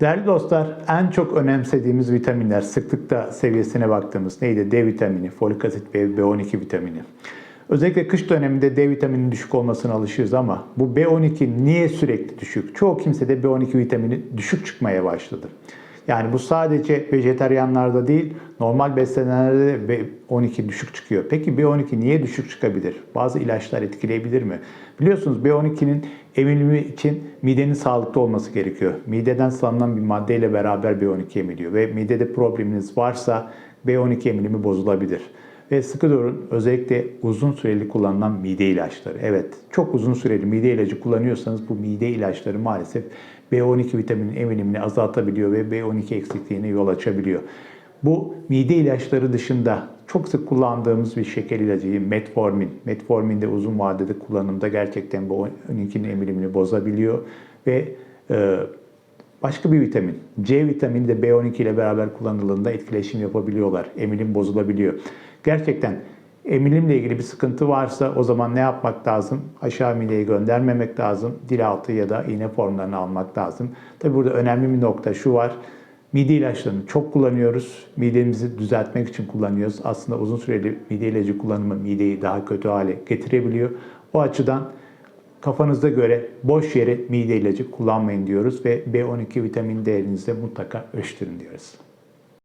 Değerli dostlar, en çok önemsediğimiz vitaminler, sıklıkta seviyesine baktığımız neydi? D vitamini, folik asit ve B12 vitamini. Özellikle kış döneminde D vitamininin düşük olmasına alışıyoruz ama bu B12 niye sürekli düşük? Çoğu kimsede B12 vitamini düşük çıkmaya başladı. Yani bu sadece vejeteryanlarda değil, normal beslenenlerde de B12 düşük çıkıyor. Peki B12 niye düşük çıkabilir? Bazı ilaçlar etkileyebilir mi? Biliyorsunuz B12'nin emilimi için midenin sağlıklı olması gerekiyor. Mideden salınan bir maddeyle beraber B12 emiliyor ve midede probleminiz varsa B12 emilimi bozulabilir. Ve sıkı durun özellikle uzun süreli kullanılan mide ilaçları. Evet çok uzun süreli mide ilacı kullanıyorsanız bu mide ilaçları maalesef B12 vitaminin emilimini azaltabiliyor ve B12 eksikliğine yol açabiliyor. Bu mide ilaçları dışında çok sık kullandığımız bir şeker ilacı metformin. Metformin de uzun vadede kullanımda gerçekten bu 12'nin emilimini bozabiliyor ve e, başka bir vitamin C vitamini de B12 ile beraber kullanıldığında etkileşim yapabiliyorlar. Emilim bozulabiliyor. Gerçekten emilimle ilgili bir sıkıntı varsa o zaman ne yapmak lazım? Aşağı mideye göndermemek lazım. Dil altı ya da iğne formlarını almak lazım. Tabi burada önemli bir nokta şu var. Mide ilaçlarını çok kullanıyoruz. Midemizi düzeltmek için kullanıyoruz. Aslında uzun süreli mide ilacı kullanımı mideyi daha kötü hale getirebiliyor. O açıdan kafanıza göre boş yere mide ilacı kullanmayın diyoruz ve B12 vitamin değerinizi de mutlaka ölçtürün diyoruz.